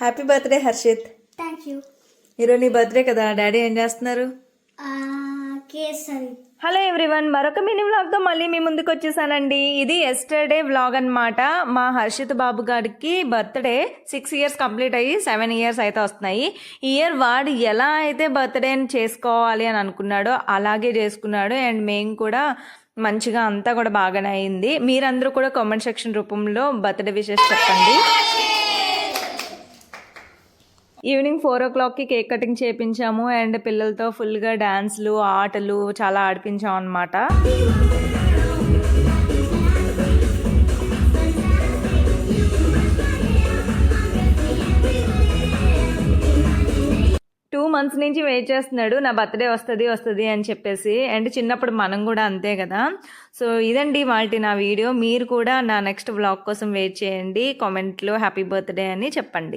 Happy birthday Harshit thank you ఈరోజు నీ birthday కదా. డాడీ ఏం చేస్తున్నారు? కేసరి. హలో ఎవ్రీవన్ మరొక మినీ వ్లాగ్తో మళ్ళీ మీ ముందుకు వచ్చేసానండి. ఇది ఎస్టర్డే వ్లాగ్ అన్నమాట. మా హర్షిత్ బాబు గారికి బర్త్డే సిక్స్ ఇయర్స్ కంప్లీట్ అయ్యి సెవెన్ ఇయర్స్ అయితే వస్తున్నాయి. ఈ ఇయర్ వాడు ఎలా అయితే బర్త్డేని చేసుకోవాలి అని అనుకున్నాడో అలాగే చేసుకున్నాడు. అండ్ మేము కూడా మంచిగా అంతా కూడా బాగానే అయింది. మీరందరూ కూడా కామెంట్ సెక్షన్ రూపంలో బర్త్డే విషెస్ చెప్పండి. ఈవినింగ్ ఫోర్ ఓ క్లాక్కి కేక్ కటింగ్ చేపించాము అండ్ పిల్లలతో ఫుల్గా డ్యాన్స్లు ఆటలు చాలా ఆడిపించాం అనమాట టూ మంత్స్ నుంచి వెయిట్ చేస్తున్నాడు నా బర్త్డే వస్తుంది వస్తుంది అని చెప్పేసి. అండ్ చిన్నప్పుడు మనం కూడా అంతే కదా. సో ఇదండి వాళ్ళ నా వీడియో. మీరు కూడా నా నెక్స్ట్ వ్లాగ్ కోసం వెయిట్ చేయండి. కామెంట్లో హ్యాపీ బర్త్డే అని చెప్పండి.